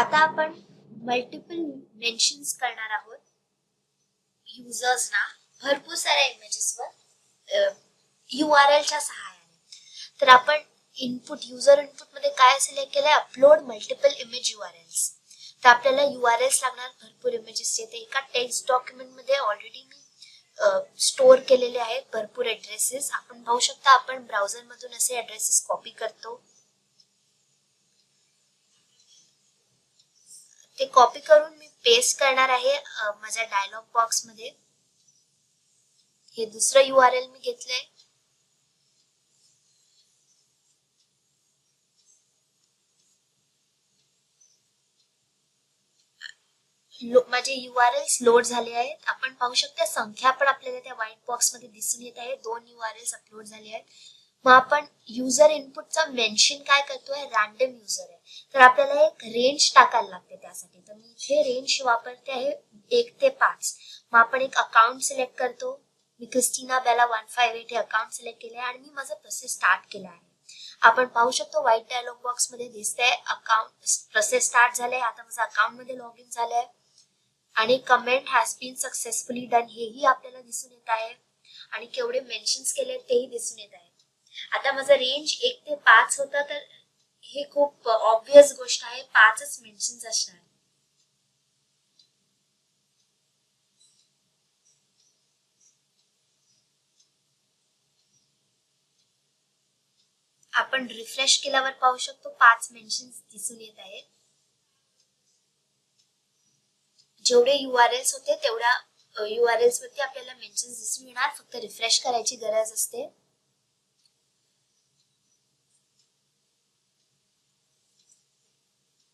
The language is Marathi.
आता आपण मल्टिपल मेन्शन्स करणार आहोत. युजर्सना भरपूर साऱ्या इमेजेसवर यू आर एलच्या सहाय्याने. तर आपण इनपुट युजर इनपुटमध्ये काय सिलेक्ट केलंय? Upload multiple image U R Ls तर आपल्याला यू आर एल्स लागणार भरपूर इमेजेस ते एका टेक्स्ट डॉक्युमेंटमध्ये ऑलरेडी मी स्टोअर केलेले आहेत भरपूर ऍड्रेसेस आपण पाहू शकता आपण ब्राउझर मधून असे ऍड्रेसेस कॉपी करतो. ते कॉपी करून मी पेस्ट करणार आहे माझ्या डायलॉग बॉक्समध्ये. हे दुसरं यू आर एल मी घेतलंय. माझे यू आर एल्स लोड झाले आहेत. आपण पाहू शकता संख्या पण आपल्याला त्या व्हाईट बॉक्समध्ये दिसून येत आहे. दोन यू आर एल्स अपलोड झाले आहेत. मग आपण युजर इनपुटचा मेन्शन काय करतोय? रॅन्डम युजर आहे. तर आपल्याला एक रेंज टाकायला लागते त्यासाठी. तर मी इथे रेंज वापरते आहे एक ते पाच. मग आपण एक अकाउंट सिलेक्ट करतो. मी Christina Bella one five eight हे अकाउंट सिलेक्ट केले आहे आणि मी माझा प्रोसेस स्टार्ट केला आहे. आपण पाहू शकतो व्हाईट डायलॉग बॉक्समध्ये दिसतंय. अकाउंट प्रोसेस स्टार्ट झालंय. आता माझं अकाउंटमध्ये लॉग इन झालंय. आणि comment has been successfully done हेही आपल्याला दिसून येत आहे. आणि केवढे मेन्शन्स केले तेही दिसून येत आहे. आता माझा रेंज एक ते पाच होता तर हे खूप ऑब्विस गोष्ट आहे. पाचच मेन्शन असणार. आपण रिफ्रेश केल्यावर पाहू शकतो पाच मेन्शन्स दिसून येत आहेत. जेवढे यू आर एल्स होते तेवढ्या यू आर एल्स वरती आपल्याला मेन्शन्स दिसून येणार. फक्त रिफ्रेश करायची गरज असते.